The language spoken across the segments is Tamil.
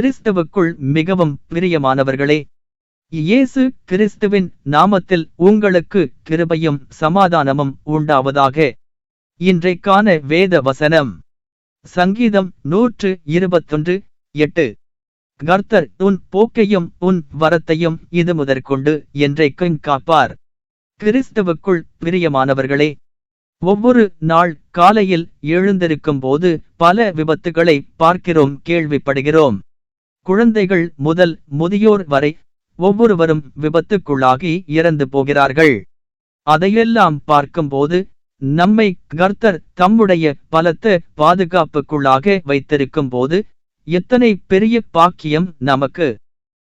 கிறிஸ்துவுக்குள் மிகவும் பிரியமானவர்களே இயேசு கிறிஸ்துவின் நாமத்தில் உங்களுக்கு கிருபையும் சமாதானமும் உண்டாவதாக. இன்றைக்கான வேத வசனம் சங்கீதம் நூற்று இருபத்தொன்று எட்டு. கர்த்தர் உன் போக்கையும் உன் வரத்தையும் இது முதற்கொண்டு என்றைக்கும் காப்பார். கிறிஸ்துவுக்குள் பிரியமானவர்களே ஒவ்வொரு நாள் காலையில் எழுந்திருக்கும் போது பல விபத்துகளை பார்க்கிறோம் கேள்விப்படுகிறோம். குழந்தைகள் முதல் முதியோர் வரை ஒவ்வொருவரும் விபத்துக்குள்ளாகி இறந்து போகிறார்கள். அதையெல்லாம் பார்க்கும்போது நம்மை கர்த்தர் தம்முடைய பலத்த பாதுகாப்புக்குள்ளாக வைத்திருக்கும் போது எத்தனை பெரிய பாக்கியம் நமக்கு.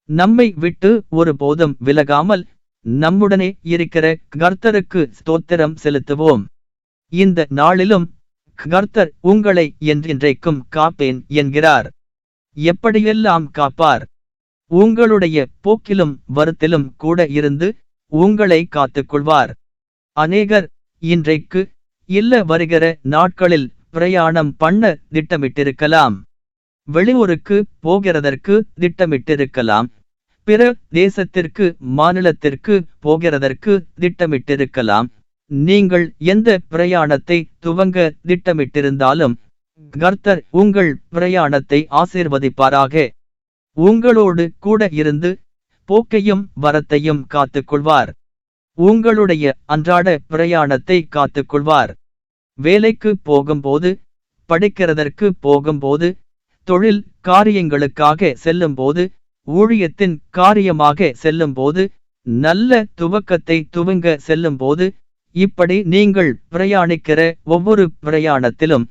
நம்மை விட்டு ஒருபோதும் விலகாமல் நம்முடனே இருக்கிற கர்த்தருக்கு ஸ்தோத்திரம் செலுத்துவோம். இந்த நாளிலும் கர்த்தர் உங்களை என்றென்றைக்கும் காப்பேன் என்கிறார். எப்படியெல்லாம் காப்பார்? உங்களுடைய போக்கிலும் வருத்திலும் கூட இருந்து உங்களை காத்துக்கொள்வார். அநேகர் இன்றைக்கு இல்ல வருகிற நாட்களில் பிரயாணம் பண்ண திட்டமிட்டிருக்கலாம். வெளியூருக்கு போகிறதற்கு திட்டமிட்டிருக்கலாம். பிற தேசத்திற்கு மாநிலத்திற்கு போகிறதற்கு திட்டமிட்டிருக்கலாம். நீங்கள் எந்த பிரயாணத்தை துவங்க திட்டமிட்டிருந்தாலும் கர்த்தர் உங்கள் பிரயாணத்தை ஆசீர்வதிப்பாராக. உங்களோடு கூட இருந்து போக்கையும் வரத்தையும் காத்துக்கொள்வார். உங்களுடைய அன்றாட பிரயாணத்தை காத்துக்கொள்வார். வேலைக்கு போகும்போது படிக்கிறதற்கு போகும்போது தொழில் காரியங்களுக்காக செல்லும்போது ஊழியத்தின் காரியமாக செல்லும்போது நல்ல துவக்கத்தை துவங்க செல்லும்போது இப்படி நீங்கள் பிரயாணிக்கிற ஒவ்வொரு பிரயாணத்திலும்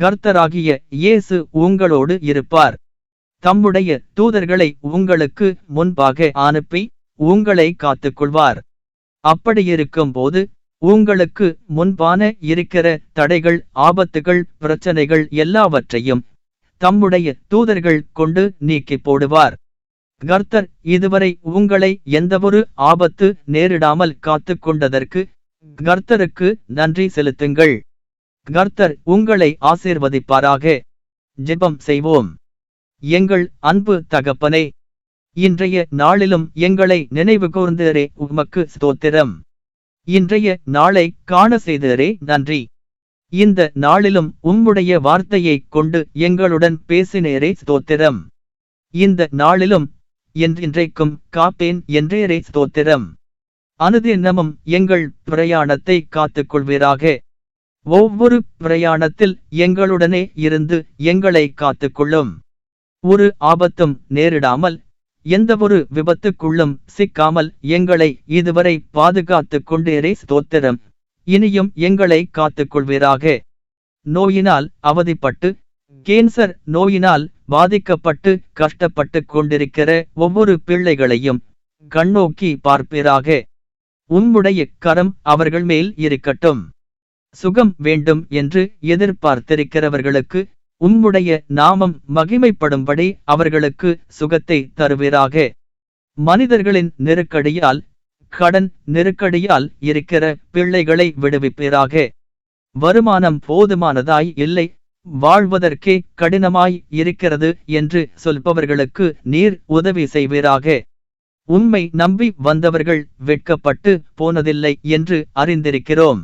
கர்த்தராகிய இயேசு உங்களோடு இருப்பார். தம்முடைய தூதர்களை உங்களுக்கு முன்பாக அனுப்பி உங்களை காத்துக்கொள்வார். அப்படியிருக்கும் போது உங்களுக்கு முன்பான இருக்கிற தடைகள் ஆபத்துகள் பிரச்சனைகள் எல்லாவற்றையும் தம்முடைய தூதர்கள் கொண்டு நீக்கி போடுவார். கர்த்தர் இதுவரை உங்களை எந்தவொரு ஆபத்து நேரிடாமல் காத்து கொண்டதற்கு கர்த்தருக்கு நன்றி செலுத்துங்கள். கர்த்தர் உங்களை ஆசீர்வதிப்பாராக. ஜெபம் செய்வோம். எங்கள் அன்பு தகப்பனே இன்றைய நாளிலும் எங்களை நினைவு கூர்ந்தரே உமக்கு ஸ்தோத்திரம். இன்றைய நாளை காண செய்தரே நன்றி. இந்த நாளிலும் உம்முடைய வார்த்தையைக் கொண்டு எங்களுடன் பேசினேரே ஸ்தோத்திரம். இந்த நாளிலும் என்றென்றைக்கும் காப்பேன் என்றேரே ஸ்தோத்திரம். அனுதினமும் எங்கள் பிரயாணத்தை காத்துக்கொள்வீராக. ஒவ்வொரு பிரயாணத்தில் எங்களுடனே இருந்து எங்களை காத்துக்கொள்ளும். ஒரு ஆபத்தும் நேரிடாமல் எந்தவொரு விபத்துக்குள்ளும் சிக்காமல் எங்களை இதுவரை பாதுகாத்துக் கொண்டேரே ஸ்தோத்திரம். இனியும் எங்களை காத்துக்கொள்வீராக. நோயினால் அவதிப்பட்டு கேன்சர் நோயினால் பாதிக்கப்பட்டு கஷ்டப்பட்டு கொண்டிருக்கிற ஒவ்வொரு பிள்ளைகளையும் கண்ணோக்கி பார்ப்பீராக. உம்முடைய கரம் அவர்கள் மேல் இருக்கட்டும். சுகம் வேண்டும் என்று எதிர்பார்த்திருக்கிறவர்களுக்கு உம்முடைய நாமம் மகிமைப்படும்படி அவர்களுக்கு சுகத்தை தருவீராக. மனிதர்களின் நெருக்கடியால் கடன் நெருக்கடியால் இருக்கிற பிள்ளைகளை விடுவிப்பீராக. வருமானம் போதுமானதாய் இல்லை வாழ்வதற்கே கடினமாய் இருக்கிறது என்று சொல்பவர்களுக்கு நீர் உதவி செய்வீராக. உண்மை நம்பி வந்தவர்கள் வெட்கப்பட்டு போனதில்லை என்று அறிந்திருக்கிறோம்.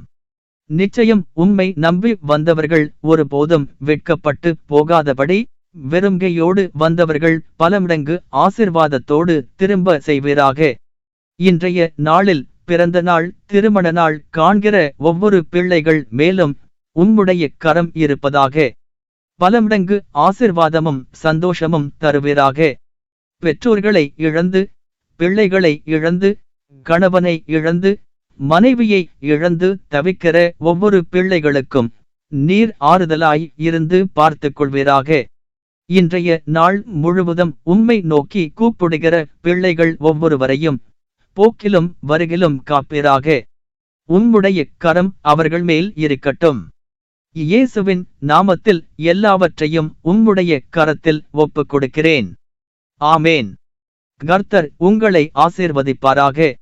நிச்சயம் உம்மை நம்பி வந்தவர்கள் ஒருபோதும் வெட்கப்பட்டு போகாதபடி வெறுங்கையோடு வந்தவர்கள் பலமடங்கு ஆசிர்வாதத்தோடு திரும்ப செய்வீராக. இன்றைய நாளில் பிறந்த நாள் திருமண நாள் காண்கிற ஒவ்வொரு பிள்ளைகள் மேலும் உம்முடைய கரம் இருப்பதாக. பலமடங்கு ஆசிர்வாதமும் சந்தோஷமும் தருவீராக. பெற்றோர்களை இழந்து பிள்ளைகளை இழந்து கணவனை இழந்து மனைவியை இழந்து தவிக்கிற ஒவ்வொரு பிள்ளைகளுக்கும் நீர் ஆறுதலாய் இருந்து பார்த்துக் கொள்வீராக. இன்றைய நாள் முழுவதும் உம்மை நோக்கி கூப்பிடுகிற பிள்ளைகள் ஒவ்வொருவரையும் போக்கிலும் வருகிலும் காப்பீராக. உம்முடைய கரம் அவர்கள் மேல் இருக்கட்டும். இயேசுவின் நாமத்தில் எல்லாவற்றையும் உம்முடைய கரத்தில் ஒப்புக் கொடுக்கிறேன் ஆமேன். கர்த்தர் உங்களை ஆசீர்வதிப்பாராக.